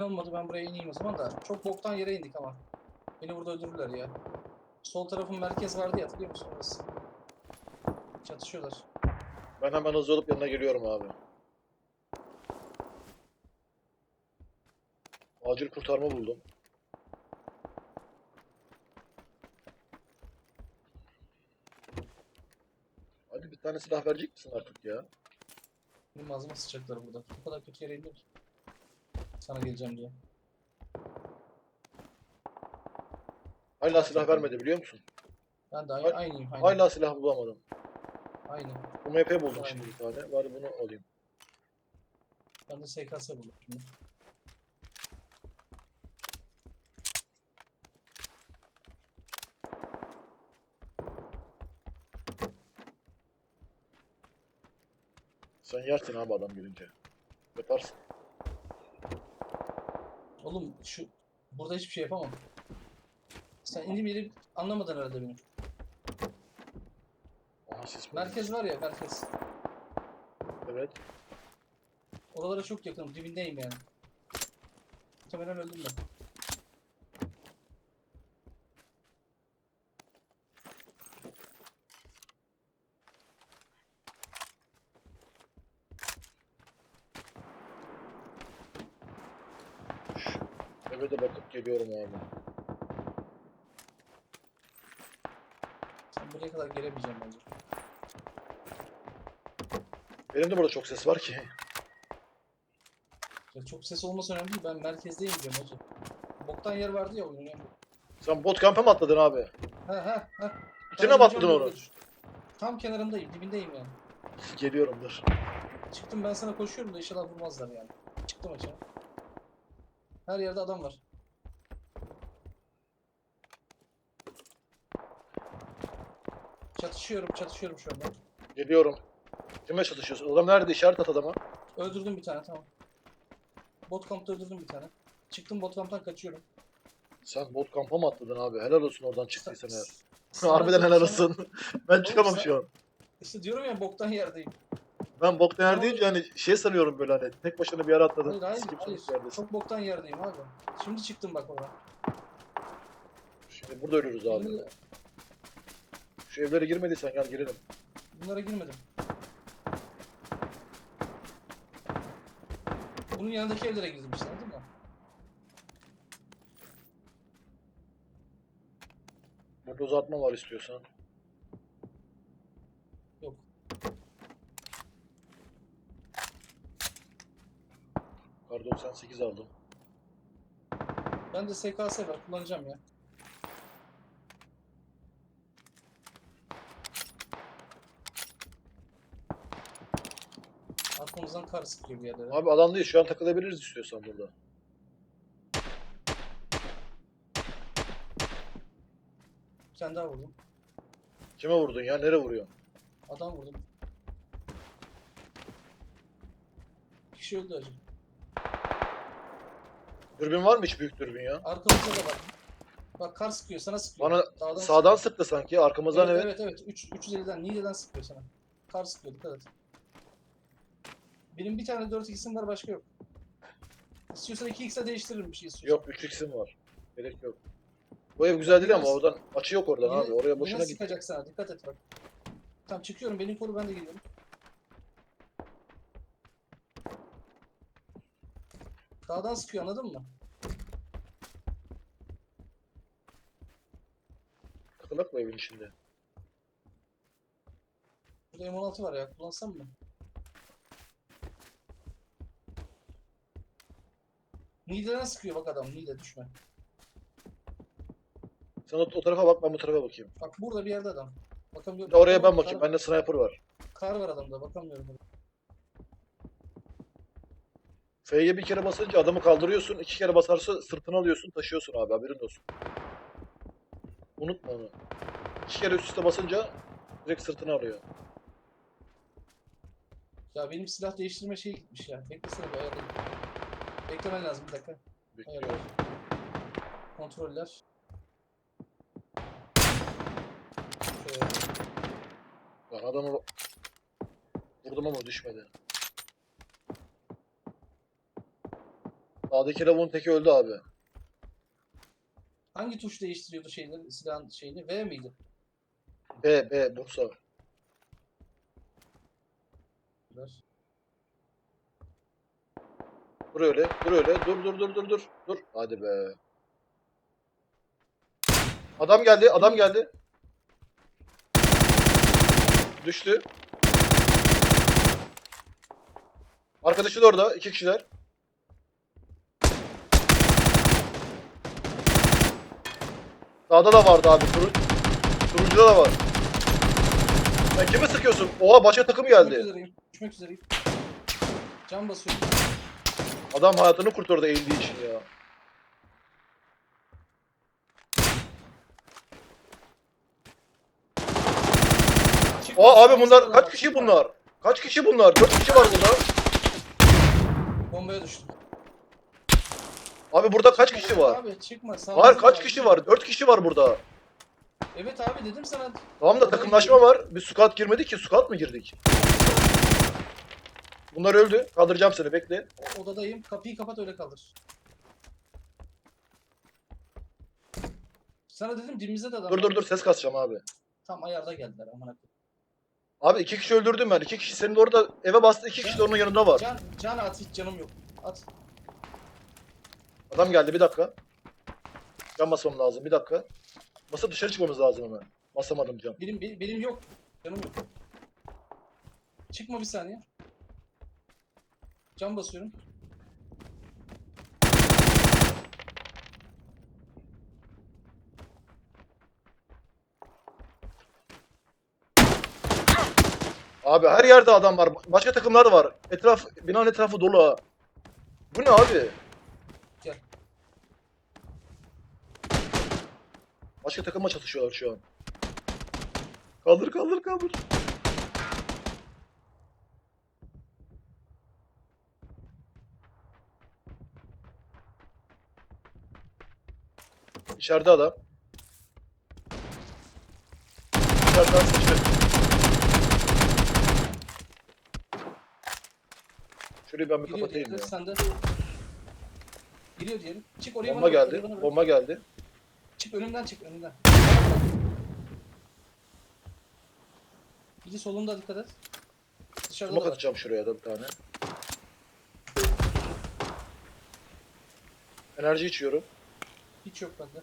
Olmadı ben buraya ineyim o zaman da. Çok boktan yere indik ama. Beni burada öldürürler ya. Sol tarafın merkez vardı ya hatırlıyor musun orası? Çatışıyorlar. Ben hemen hızlı olup yanına geliyorum abi. Acil kurtarma buldum. Hadi bir tane silah verecek misin artık ya? Benim ağzıma sıçacaklar burada. Bu kadar kötü yere indim ki. Sana geleceğim diye. Hala silah vermedi biliyor musun? Ben de Hay- aynıyım. Aynı. Hala silah bulamadım. aynı. Bu MP buldum şimdi bir tane. Bari bunu alayım. Ben de SKS buldum şimdi. Sen yersin abi adam gelince. Yaparsın. Oğlum şu burada hiçbir şey yapamam. Sen indiğim yeri anlamadın herhalde beni. Aha siz Merkez var ya merkez. Evet. Oralara çok yakınım. Dibindeyim yani. Muhtemelen öldüm ben. Eve de bakıp geliyorum abi. Sen buraya kadar gelemeyeceğim bence. Benim de burada çok ses var ki. Ya çok ses olması önemli değil. Ben merkezdeyim diyorum hacı. Boktan yer vardı ya oyunun. en- Sen bot kamp'a mı atladın abi? Ha ha ha. İçine mi atladın onu? Tam kenarındayım, dibindeyim yani. Geliyorum dur. Çıktım ben sana koşuyorum da inşallah vurmazlar yani. Çıktım açığa. Her yerde adam var. Çatışıyorum, çatışıyorum şu anda. Geliyorum. Kime çatışıyorsun? Adam nerede? İşaret at adama. Öldürdüm bir tane tamam. Bot kampta öldürdüm bir tane. Çıktım bot kamptan kaçıyorum. Sen bot kampa mı atladın abi? Helal olsun oradan çıktıysan eğer. Harbiden helal olsun. ben çıkamam şu an. İşte diyorum ya boktan yerdeyim. Ben bok değer deyince hani şey sanıyorum böyle hani tek başına bir yere atladın. Hayır hayır, hayır. yerdesin. Çok boktan yerdeyim abi. Şimdi çıktım bak oradan. Şimdi burada ölürüz abi. Şimdi Şu evlere girmediysen gel girelim. bunlara girmedim. Bunun yanındaki evlere girdim işte anladın mı? Burada uzatma var istiyorsan. 98 aldım. Ben de SKS var kullanacağım ya. Arkamızdan kar sıkıyor bir yerlere. Abi alan değil şu an takılabiliriz istiyorsan burada. Bir tane daha vurdum. Kime vurdun ya? Nereye vuruyorsun? Adam vurdum. Kişi öldü acı. Dürbün var mı hiç büyük dürbün ya? Arkamızda da bak. Bak kar sıkıyor sana sıkıyor. Bana Dağdan sağdan sıkıyor. sıktı sanki. Arkamızdan evet, evet. evet evet. Üç- 350'den Niğde'den sıkıyor sana. Kar sıkıyor dikkat et. Benim bir tane 4x'im var başka yok. İstiyorsan 2x'e değiştiririm bir şey istiyorsan. Yok 3x'im var. Gerek yok. Bu ev güzel değil ama Yine- oradan açı yok oradan Yine- abi. Oraya Yine boşuna git. sıkacak sana dikkat et bak. Tamam çıkıyorum benim koru ben de geliyorum. Dağdan sıkıyor anladın mı? Takılak mı evin içinde? Burada M16 var ya kullansam mı? Niğde'den sıkıyor bak adam Niğde düşme. Sen o, o tarafa bak ben bu tarafa bakayım. Bak burada bir yerde adam. Bakamıyorum. Oraya ben bakayım. Bende sniper var. Kar var adamda bakamıyorum. F'ye bir kere basınca adamı kaldırıyorsun. iki kere basarsa sırtını alıyorsun taşıyorsun abi haberin olsun. Unutma onu. İki kere üst üste basınca direkt sırtını alıyor. Ya benim silah değiştirme şeyi gitmiş ya. Beklesene bir ayarlayayım. Beklemen lazım bir dakika. Bekliyorum. Kontroller. Şöyle. Lan adamı vurdum ama düşmedi. Sağdaki lavuğun teki öldü abi. Hangi tuş değiştiriyordu şeyleri, silahın şeyini? V miydi? B, B, Bursa. Ver. Dur öyle, dur öyle. Dur, dur, dur, dur, dur. Dur. Hadi be. Adam geldi, adam geldi. Düştü. Arkadaşı da orada. iki kişiler. Sağda da vardı abi. Turu... Turuncuda da var. Sen kimi sıkıyorsun? Oha başka takım geldi. üzereyim. Düşmek üzereyim. Can basıyorum. Adam hayatını kurtardı eğildiği için ya. Çık, Aa abi bunlar kaç kişi bunlar? Kaç kişi bunlar? 4 kişi var burada. Bombaya düştüm. Abi burada kaç kişi var? Abi çıkma. Var sağımıza kaç kişi var? 4 kişi var burada. Evet abi dedim sana. Tamam da takımlaşma var. Bir squad girmedi ki. Squad mı girdik? Bunlar öldü. Kaldıracağım seni bekle. O- Odadayım. Kapıyı kapat öyle kaldır. Sana dedim dibimizde de adam Dur var. dur dur ses kasacağım abi. Tam ayarda geldiler amına koyayım. Abi iki kişi öldürdüm ben. İki kişi senin de orada eve bastı. iki kişi de onun yanında var. Can, can at hiç canım yok. At. Adam geldi bir dakika. Can basmam lazım bir dakika. Masa dışarı çıkmamız lazım hemen. Basamadım can. Benim, benim, benim yok. Canım yok. Çıkma bir saniye. Can basıyorum. Abi her yerde adam var. Başka takımlar da var. Etraf, binanın etrafı dolu ha. Bu ne abi? Gel. Başka takımla çatışıyorlar şu an. Kaldır kaldır kaldır. İçeride adam. İçeriden sıçtı. Şurayı ben bir Giriyor kapatayım diğeri ya. sende. Giriyor diyelim. Çık oraya Bomba bana bak, oraya geldi. bana bak. Bomba geldi. Çık önümden çık önümden. Bir de solunda dikkat et. Dışarıda Smoke da var. atacağım şuraya da bir tane. Enerji içiyorum. Hiç yok bende.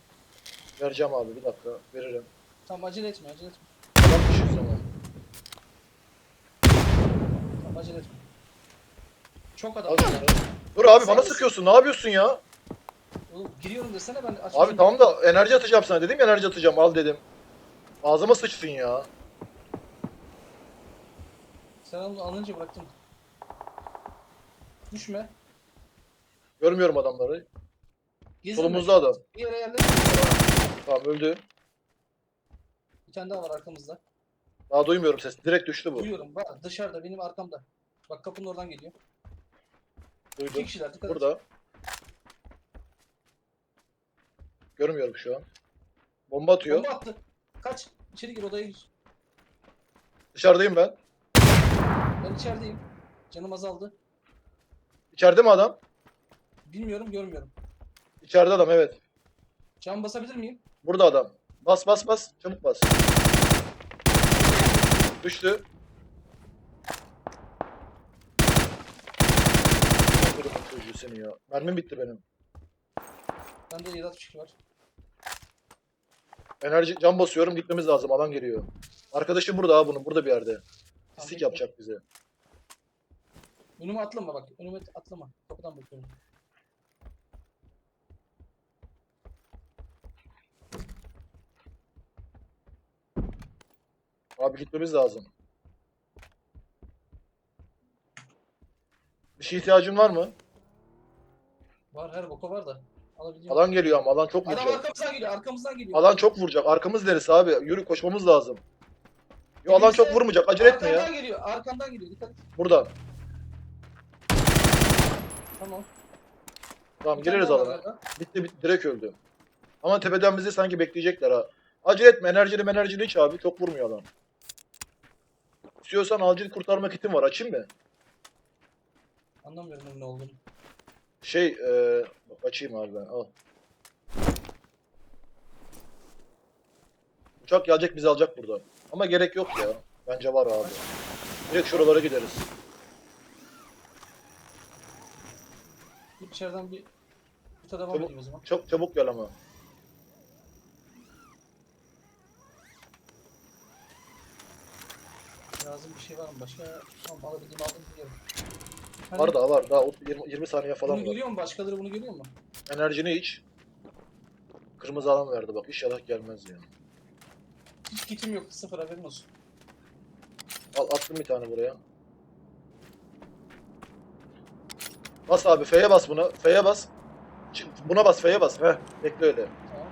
Vereceğim abi bir dakika. Veririm. Tamam acele etme acele etme. Adam düşüyor zaman. Tamam acele etme. Çok adam. Al. Dur abi bana sıkıyorsun. Ne yapıyorsun ya? Oğlum giriyorum desene ben açmışım. Abi tamam da enerji atacağım sana. Dedim ya enerji atacağım. Al dedim. Ağzıma sıçtın ya. Sen onu alınca bıraktım. Düşme. Görmüyorum adamları. Gezin Solumuzda adam. Bir yere yerle. Tamam öldü. Bir tane daha var arkamızda. Daha duymuyorum ses. Direkt düştü bu. Duyuyorum. Bak dışarıda benim arkamda. Bak kapının oradan geliyor. İki Duydum. kişiler dikkat et. Burada. Görmüyorum şu an. Bomba atıyor. Bomba attı. Kaç. İçeri gir odaya gir. Dışarıdayım ben. Ben içerideyim. Canım azaldı. İçeride mi adam? Bilmiyorum görmüyorum. İçeride adam evet. Can basabilir miyim? Burada adam. Bas bas bas. Çabuk bas. Düştü. Çocuğu seni ya. Mermim bitti benim. Bende 762 var. Enerji can basıyorum gitmemiz lazım. Alan geliyor. Arkadaşım burada ha bunun. Burada bir yerde. Pislik yapacak bize. Önüme atlama bak. Önüme atlama. Kapıdan bakıyorum. Abi gitmemiz lazım. Bir şey ihtiyacın var mı? Var her boka var da. Alabildiğim. Alan geliyor ama alan çok Adam vuracak. arkamızdan geliyor. Arkamızdan geliyor. Alan çok vuracak. Arkamız neresi abi? Yürü koşmamız lazım. Yo alan çok vurmayacak. Acele etme ya. Arkamdan geliyor. Arkamdan geliyor. Dikkat et. Buradan. Tamam. Tamam Bir tane gireriz daha var alana. galiba. Bitti bitti direkt öldü. Ama tepeden bizi sanki bekleyecekler ha. Acele etme enerjili enerjili iç abi çok vurmuyor adam. İstiyorsan acil kurtarma kitim var açayım mı? Anlamıyorum ne olduğunu. Şey e, açayım abi ben al. Uçak gelecek bizi alacak burada. Ama gerek yok ya. Bence var abi. Direkt şuralara gideriz. Bir içeriden bir bir devam edeyim o zaman. Çok çabuk gel ama. Lazım bir şey var mı başka? Tamam alabildiğimi aldım biliyorum. Hani Var daha var. Daha 20, 20 saniye falan Bunu var. görüyor mu? Başkaları bunu görüyor mu? Enerjini iç. Kırmızı alan verdi bak. İnşallah gelmez ya. Hiç kitim yok. Sıfır haberin olsun. Al attım bir tane buraya. Bas abi F'ye bas buna. F'ye bas. Ç- Buna bas F'ye bas. Heh. Bekle öyle. Tamam.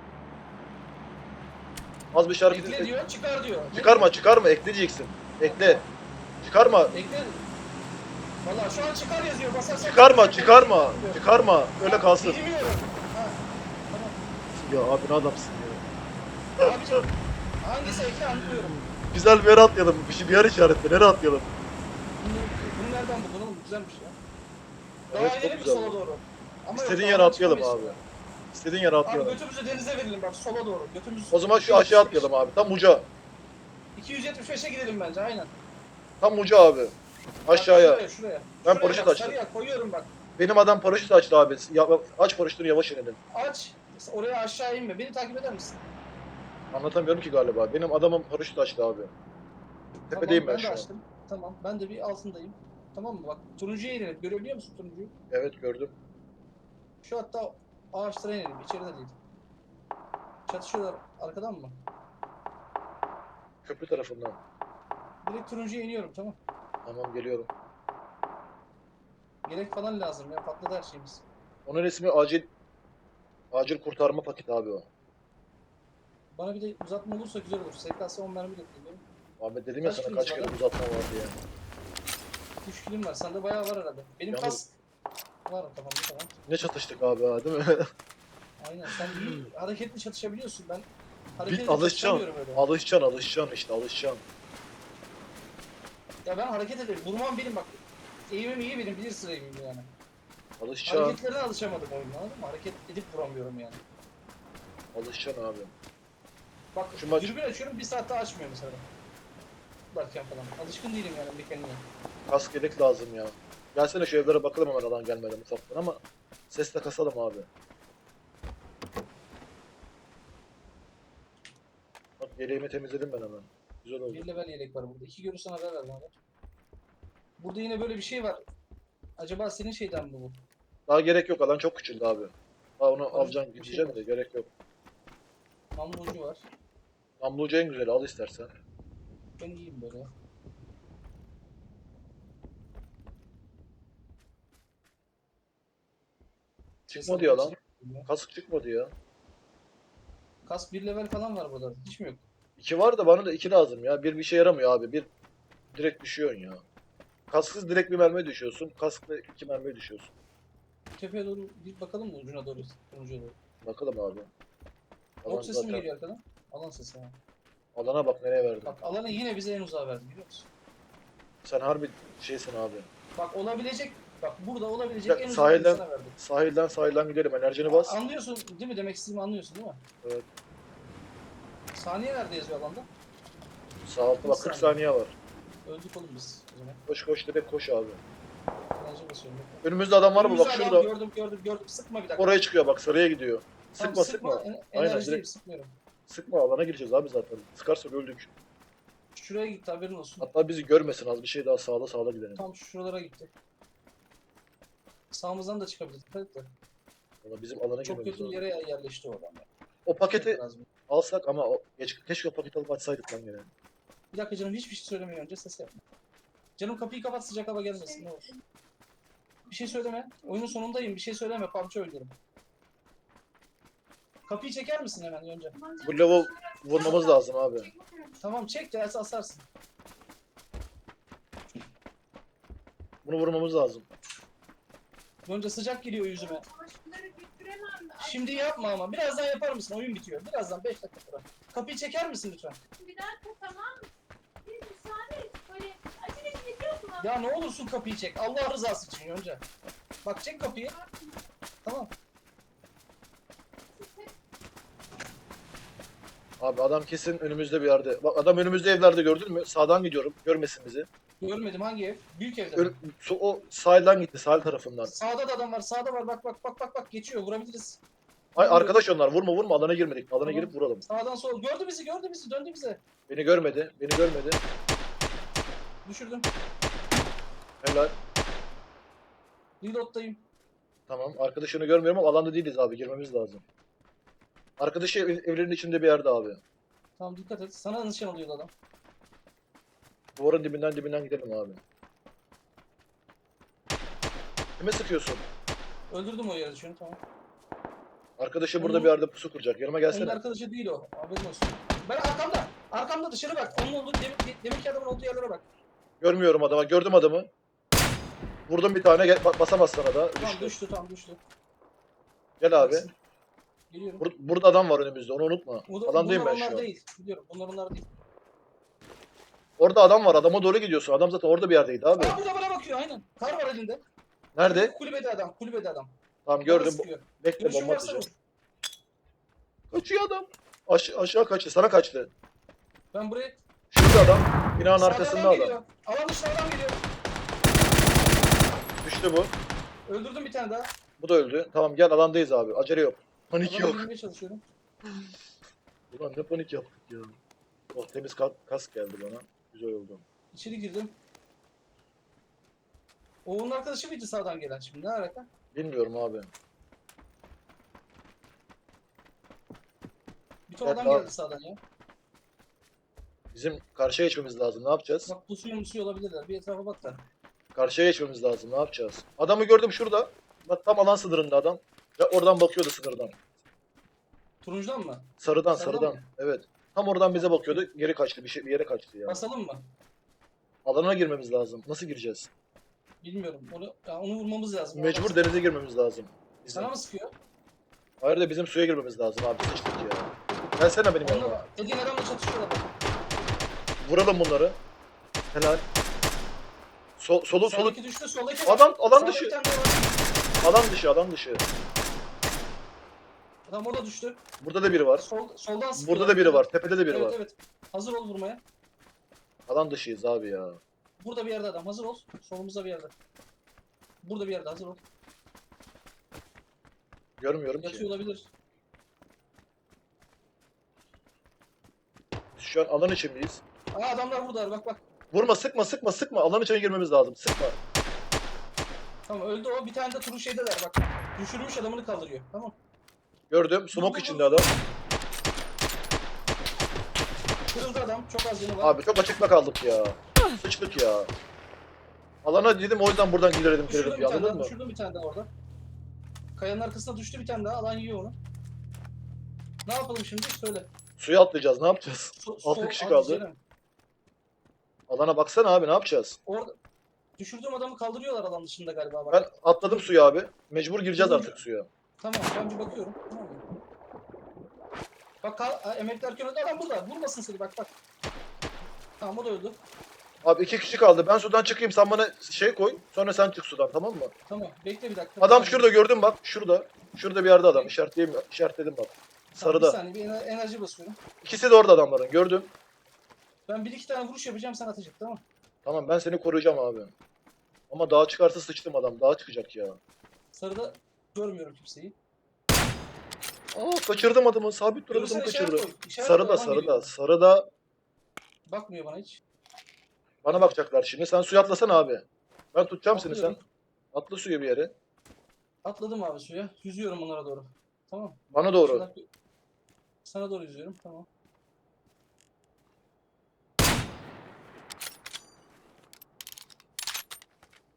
Az bir şarkı Ekle diyor, çıkar diyor. Çıkarma çıkarma ekleyeceksin. Ekle. Çıkarma. Ekle. Valla şu an çıkar yazıyor. Basarsan Çıkarma çıkarma. Çıkarma. Öyle kalsın. Bilmiyorum. Ha. Tamam. Ya abi ne adamsın ya. Abicim hangisi ekle anlıyorum. Güzel bir yere atlayalım. Bir, şey, bir yer işaretle. Nereye atlayalım? Bunu, bunu nereden buldun oğlum? Güzelmiş ya. Daha Evet, çok ileri mi güzel sola doğru? Ama İstediğin yere atlayalım abi. İstediğin yere Abi atlayalım. götümüzü denize verelim bak sola doğru. Götümüzü O zaman şu aşağı atlayalım abi. Tam uca. 275'e gidelim bence aynen. Tam uca abi. Aşağıya. Şuraya şuraya. Ben paraşüt açtım. Sarıya koyuyorum bak. Benim adam paraşüt açtı abi. Ya, aç paraşütünü yavaş inelim. Aç. Oraya aşağı inme. Beni takip eder misin? Anlatamıyorum ki galiba. Benim adamım paraşüt açtı abi. Tepedeyim tamam, ben, de şu an. açtım. Tamam ben de bir altındayım. Tamam mı? Bak turuncuya inelim. Görebiliyor musun turuncuyu? Evet gördüm. Şu hatta ağaçlara inelim. İçeride değil. Çatışıyorlar arkadan mı? Köprü tarafından. Direkt turuncuya iniyorum tamam. Tamam geliyorum. Gerek falan lazım ya patladı her şeyimiz. Onun ismi acil acil kurtarma paketi abi o. Bana bir de uzatma olursa güzel olur. SKS 10 mermi de kullanıyorum. Ahmet dedim ya Kaç sana kilimiz kaç var kere lan? uzatma var diye. 3 kilim var. Sende bayağı var herhalde. Benim Yalnız- kask var tamam tamam. Ne çatıştık abi ha değil mi? Aynen sen iyi hareketli çatışabiliyorsun. Ben hareketli Bir çatışamıyorum öyle. Alışacaksın alışacaksın işte alışacaksın. Ya ben hareket ederim. Vurmam benim bak. Eğimim iyi benim. Bilirsin eğimimi yani. Alışacaksın. Hareketlerine alışamadım oyunda anladın mı? Hareket edip vuramıyorum yani. Alışacaksın abi. Bak Şu maç- dürbün açıyorum bir saatte açmıyor mesela. Derken falan. Alışkın değilim yani mekaniğe. Kask yelek lazım ya. Gelsene şu evlere bakalım hemen adam gelmeden ufaktan ama sesle kasalım abi. Bak yeleğimi temizledim ben hemen. Güzel oldu. Bir level yelek var burada. İki görürsen haber ver bana. Burada yine böyle bir şey var. Acaba senin şeyden mi bu? Daha gerek yok alan çok küçüldü abi. Daha onu Abi, alacağım bir şey gideceğim var. de gerek yok. Namlucu var. Namlucu en güzeli al istersen. Ben iyiyim böyle. ya. Çıkmadı ya lan. Kask çıkmadı ya. Kask bir level falan var burada. Hiç mi yok? İki var da bana da iki lazım ya. Bir bir şey yaramıyor abi. Bir direkt düşüyorsun ya. Kasksız direkt bir mermiye düşüyorsun. Kaskla iki mermiye düşüyorsun. Tepeye doğru bir bakalım mı ucuna doğru, turuncuya doğru. Bakalım abi. Alan Ok sesi mi zaten- geliyor arkadan? Alan sesi ha. Alana bak nereye verdin. Bak alanı yine bize en uzağa verdi biliyor musun? Sen harbi şeysin abi. Bak olabilecek, bak burada olabilecek Ya, en uzağı sahilden-. Sahilden sahilden gidelim. Enerjini bas. Anlıyorsun değil mi? Demek istediğimi anlıyorsun değil mi? Evet. Saniye nerede yazıyor alanda? Sağ altta bak 40 saniye var. Öldük oğlum biz o zaman. Koş koş direkt koş abi. Enerji basıyorum. Önümüzde adam var mı? Bak Önümüzde adam şurada. Gördüm gördüm gördüm. Sıkma bir dakika. Oraya çıkıyor bak sarıya gidiyor. Tamam, Sıkma sıkma. En, Aynen, enerji değil direkt. sıkmıyorum. Sıkma alana gireceğiz abi zaten. Sıkarsak öldük. Şuraya gitti haberin olsun. Hatta bizi görmesin az bir şey daha sağda sağda gidelim. Tam şuralara gitti. Sağımızdan da çıkabilir. Dikkat et de. Valla bizim alana Çok girmemiz kötü lazım. yere yerleşti o adam. ya. O paketi Lazım. Alsak ama o, geç, keşke o paketi alıp açsaydık lan gene. Bir dakika canım hiçbir şey söylemeden önce ses yapma. Canım kapıyı kapat sıcak hava gelmesin ne olur. Bir şey söyleme. Oyunun sonundayım. Bir şey söyleme. PUBG oynuyorum. Kapıyı çeker misin hemen önce? Bu level vurmamız lazım abi. Tamam çek de asarsın. Bunu vurmamız lazım. Önce sıcak geliyor yüzüme. Şimdi yapma ama. Birazdan yapar mısın? Oyun bitiyor. Birazdan 5 dakika sonra. Kapıyı çeker misin lütfen? Bir dakika tamam. Bir müsaade et. Böyle acele ediyorsun ama. Ya ne olursun kapıyı çek. Allah rızası için önce. Bak çek kapıyı. Tamam. Abi adam kesin önümüzde bir yerde. Bak adam önümüzde evlerde gördün mü? Sağdan gidiyorum. Görmesin bizi. Görmedim hangi ev? Büyük evde. Ön- so- o sahilden gitti. Sahil tarafından. Sağda da adam var. Sağda var. Bak bak bak bak bak geçiyor. Vurabiliriz. Ay arkadaş onlar. Vurma vurma. Alana girmedik. Alana girip vuralım. Sağdan sol. Gördü bizi, gördü bizi. Döndü bize. Beni görmedi. Beni görmedi. Düşürdüm. Helal. Reload'dayım. Tamam. Arkadaşını görmüyorum ama alanda değiliz abi. Girmemiz lazım. Arkadaşı ev- evlerin içinde bir yerde abi. Tamam dikkat et. Sana nişan alıyordu adam. Duvarın dibinden dibinden gidelim abi. Kime sıkıyorsun? Öldürdüm o yere şunu tamam. Arkadaşı burada bir yerde pusu kuracak. Yanıma Onun gelsene. arkadaşı değil o. Haberin olsun. Ben arkamda. Arkamda dışarı bak. Onun olduğu demin, deminki adamın olduğu yerlere bak. Görmüyorum adamı. Gördüm adamı. Vurdum bir tane. Gel, ba- basamaz sana da. Tamam Düştü. düştü tamam düştü. Gel abi. Geliyorum. Bur- burada adam var önümüzde. Onu unutma. Bu da- Alandayım bunlar ben şu onlar an. değil. Biliyorum. Bunlar onlar değil. Orada adam var. Adama doğru gidiyorsun. Adam zaten orada bir yerdeydi abi. Aa burada bana bakıyor aynen. Kar var elinde. Nerede? Kulübede adam. Kulübede adam. Tamam gördüm. sıkıyor. Bekle Görüşün bomba atacağım. Kaçıyor adam. Aş aşağı kaçtı. Sana kaçtı. Ben buraya... Şurada adam. Binanın Sağdan arkasında adam geliyor. Alan dışına adam geliyor. Düştü bu. Öldürdüm bir tane daha. Bu da öldü. Tamam gel alandayız abi. Acele yok. Panik Adamı yok. öldürmeye çalışıyorum. Ulan ne panik yaptık ya. Oh temiz ka- kask geldi bana. Güzel oldu. İçeri girdim. O onun arkadaşı mıydı sağdan gelen şimdi? Ne alaka? Bilmiyorum abi. Bir ton Evet, adam daha- geldi sağdan ya. Bizim karşıya geçmemiz lazım. Ne yapacağız? Bak pusuyor musuyor olabilirler. Bir etrafa bak da. Karşıya geçmemiz lazım. Ne yapacağız? Adamı gördüm şurada. Bak tam alan sınırında adam. Ya oradan bakıyordu sınırdan. Turuncudan mı? Sarıdan, Sarıdan sarıdan. mı? Evet. Tam oradan bize bakıyordu. Geri kaçtı. Bir şey bir yere kaçtı ya. Basalım mı? Alana girmemiz lazım. Nasıl gireceğiz? Bilmiyorum. Onu, ya onu vurmamız lazım. Mecbur denize girmemiz lazım. Bizim. Sana mı sıkıyor? Hayır da bizim suya girmemiz lazım abi. Sıçtık ya. Gelsene benim yanıma. Dediğin adamla çatışıyorlar. bak. Vuralım bunları. Helal. Sol, solu, solu. Soldaki düştü. Soldaki Adam, Sağda dışı. Alan dışı, alan dışı. Adam orada düştü. Burada da biri var. Sol, soldan sıkıyor. Burada da biri var. Tepede de biri evet var. evet. Hazır ol vurmaya. Alan dışıyız abi ya. Burada bir yerde adam. Hazır ol. Solumuzda bir yerde. Burada bir yerde hazır ol. Görmüyorum Yatıyor ki. olabilir. Şu an alan için miyiz? Aa adamlar buradalar bak bak. Vurma, sıkma, sıkma, sıkma. Alan içine girmemiz lazım. Sıkma. Tamam öldü o. Bir tane de turu şeydeler bak. Düşürmüş adamını kaldırıyor. Tamam. Gördüm. Smoke içinde adam. Adam. Çok az canı var. Abi çok açıkta kaldık ya. Sıçtık ya. Alana dedim o yüzden buradan giderim düşürdüm giderim bir tane daha. mı? Düşürdüm bir tane daha orada. Kayanın arkasına düştü bir tane daha. Alan yiyor onu. Ne yapalım şimdi? Söyle. Suya atlayacağız. Ne yapacağız? So- Altı sol- kişi hadi kaldı. Alana baksana abi ne yapacağız? Orada düşürdüğüm adamı kaldırıyorlar alan dışında galiba bak. Ben atladım suya abi. Mecbur gireceğiz artık suya. Tamam ben bir bakıyorum. Bak kal, ha, emekler köyünde adam burada. Vurmasın seni bak bak. Tamam o da öldü. Abi iki kişi kaldı. Ben sudan çıkayım. Sen bana şey koy. Sonra sen çık sudan tamam mı? Tamam bekle bir dakika. Adam şurada gördüm bak. Şurada. Şurada bir yerde adam. İşaretleyeyim, işaretledim bak. Tamam, Bir Sarıda. saniye bir ener- enerji basıyorum. İkisi de orada adamların. Gördüm. Ben bir iki tane vuruş yapacağım sen atacak tamam. Tamam ben seni koruyacağım abi. Ama dağa çıkarsa sıçtım adam. Dağa çıkacak ya. Sarıda görmüyorum kimseyi. Aa kaçırdım adamı. Sabit dur adamı kaçırdı. Sarıda koy, alan sarıda. geliyor. Sarıda Bakmıyor bana hiç. bana bakacaklar şimdi. Sen suya atlasana abi. Ben tutacağım seni sen. Atlıyorum. Atla suya bir yere. Atladım abi suya. Yüzüyorum onlara doğru. Tamam. Bana doğru. Bir- Sana doğru yüzüyorum. Tamam.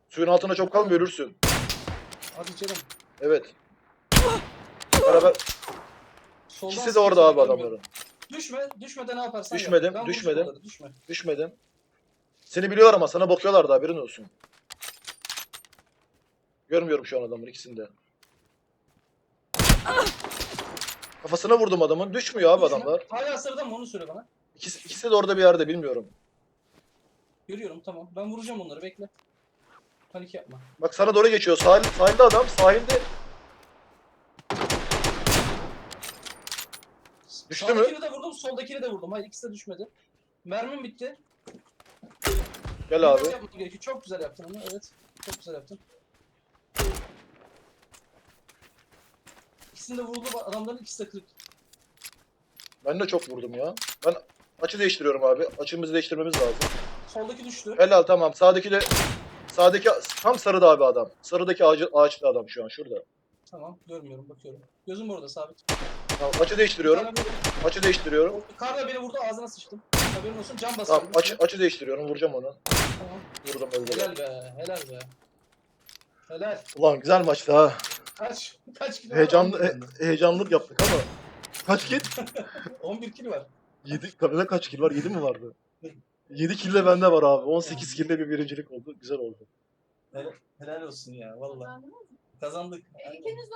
Suyun altına çok kalma ölürsün. Hadi canım. Evet. Beraber. Soldan İkisi de orada abi adamların. Düşme. Düşme de ne yaparsan yap. Düşmedim, Ben vuruş düşmedim. Düşme. Düşmedim. Seni biliyor ama sana bakıyorlar da haberin olsun. Görmüyorum şu an adamın ikisini de. Kafasına vurdum adamın. Düşmüyor abi Düşme. adamlar. Hala sırada mı onu söyle bana. İkisi, ikisi de orada bir yerde bilmiyorum. Görüyorum tamam. Ben vuracağım onları bekle. Panik yapma. Bak sana doğru geçiyor. Sahil, sahilde adam. Sahilde Düştü mü? Sağdakini de vurdum, soldakini de vurdum. Hayır ikisi de düşmedi. Mermim bitti. Gel abi. Biraz yapmam gerekiyor. Çok güzel yaptın onu. Evet. Çok güzel yaptın. İkisini de vurdu. Adamların ikisi de kırık. Ben de çok vurdum ya. Ben açı değiştiriyorum abi. Açımızı değiştirmemiz lazım. Soldaki düştü. Helal tamam. Sağdaki de sağdaki tam sarıda abi adam. Sarıdaki ağacı, ağaçlı adam şu an şurada. Tamam. Görmüyorum. Bakıyorum. Gözüm orada sabit. Tamam, açı değiştiriyorum. Açı değiştiriyorum. Kar da beni vurdu. Ağzına sıçtım. Haberin olsun. Can basıyorum. Tamam açı, açı değiştiriyorum. Vuracağım onu. Tamam. Vurdum öldü. Helal be. Helal be. Helal. Ulan güzel maçtı ha. Kaç? Kaç kilo Heyecanlı, var? he, heyecanlık yaptık ama. Kaç kill? 11 kilo var. 7, kadına kaç kill var? 7 mi vardı? 7 kill de bende var abi. 18 kill de bir birincilik oldu. Güzel oldu. Helal olsun ya. Mı? Kazandık. E, İkiniz de